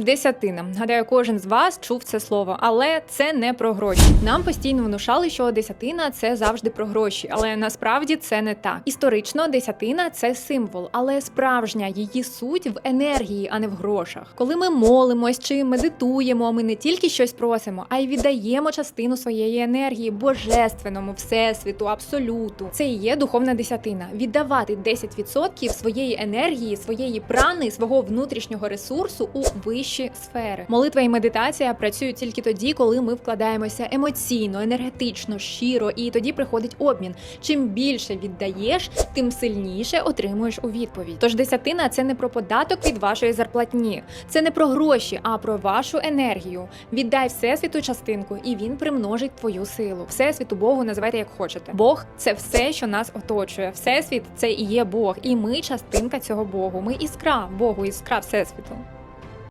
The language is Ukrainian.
Десятина. Гадаю, кожен з вас чув це слово, але це не про гроші. Нам постійно внушали, що десятина це завжди про гроші, але насправді це не так. Історично десятина це символ, але справжня її суть в енергії, а не в грошах. Коли ми молимось чи медитуємо, ми не тільки щось просимо, а й віддаємо частину своєї енергії божественному, всесвіту, абсолюту. Це і є духовна десятина. Віддавати 10% своєї енергії, своєї прани, свого внутрішнього ресурсу у вищі сфери. Молитва і медитація працюють тільки тоді, коли ми вкладаємося емоційно, енергетично, щиро, і тоді приходить обмін. Чим більше віддаєш, тим сильніше отримуєш у відповідь. Тож десятина це не про податок від вашої зарплатні, це не про гроші, а про вашу енергію. Віддай всесвіту частинку, і він примножить твою силу. Всесвіту Богу називайте як хочете. Бог це все, що нас оточує. Всесвіт це і є Бог, і ми частинка цього Богу. Ми іскра Богу, іскра всесвіту.